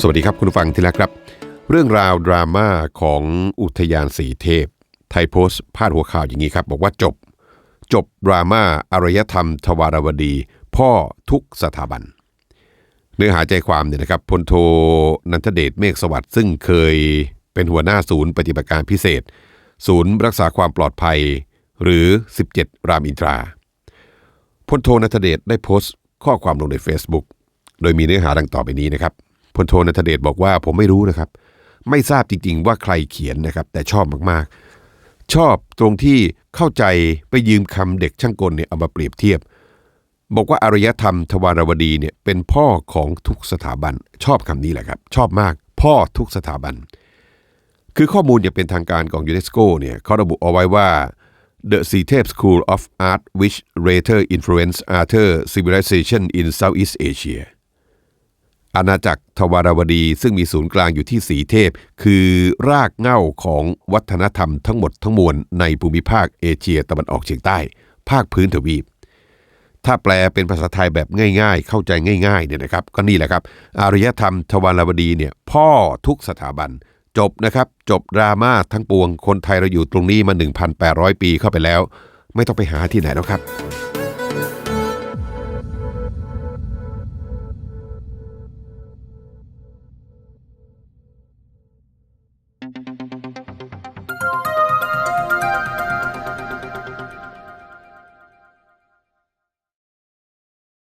สวัสดีครับคุณผู้ฟังที่รักครับ เรื่องราวดราม่าของอุทยานสีเทพ ไทยโพสต์พาดหัวข่าวอย่างนี้ครับ บอกว่าจบ จบดราม่าอารยธรรม ทวารวดี พ่อทุกสถาบัน เนื้อหาใจความเนี่ยนะครับพลโทนันทเดชเมฆสวัสดิ์ซึ่งเคยเป็นหัวหน้าศูนย์ปฏิบัติการพิเศษ ศูนย์รักษาความปลอดภัย หรือ 17 รามอินทราพลโทนันทเดชได้โพสต์ข้อความลงใน Facebook โดยมีเนื้อหาดังต่อไปนี้นะครับ พลโทนันทเดชบอกว่าผมไม่รู้นะครับ ไม่ทราบจริงๆ ว่าใครเขียนนะครับ แต่ชอบมากๆ ชอบตรงที่เข้าใจไปยืมคำเด็กช่างกลเนี่ยเอามาเปรียบเทียบ บอกว่าอารยธรรมทวารวดีเนี่ยเป็นพ่อของทุกสถาบัน ชอบคำนี้แหละครับ ชอบมาก พ่อทุกสถาบัน คือข้อมูลอย่างเป็นทางการของยูเนสโกเนี่ยเขาระบุเอาไว้ว่า The s e t e p School of Art which later influenced other civilization in Southeast Asia อาณาจักรทวารวดีซึ่งมีศูนย์กลางอยู่ที่สีเทพ คือรากเหง้าของวัฒนธรรมทั้งหมดทั้งมวลในภูมิภาคเอเชียตะวันออกเฉียงใต้ ภาคพื้นทวีป ถ้าแปลเป็นภาษาไทยแบบง่ายๆ เข้าใจง่ายๆเนี่ยนะครับ ก็นี่แหละครับ อารยธรรมทวารวดีเนี่ยพ่อทุกสถาบัน จบนะครับจบดราม่าทั้งปวงคนไทยเราอยู่ตรงนี้มา 1,800 ปีเข้าไปแล้ว ไม่ต้องไปหาที่ไหนแล้วครับ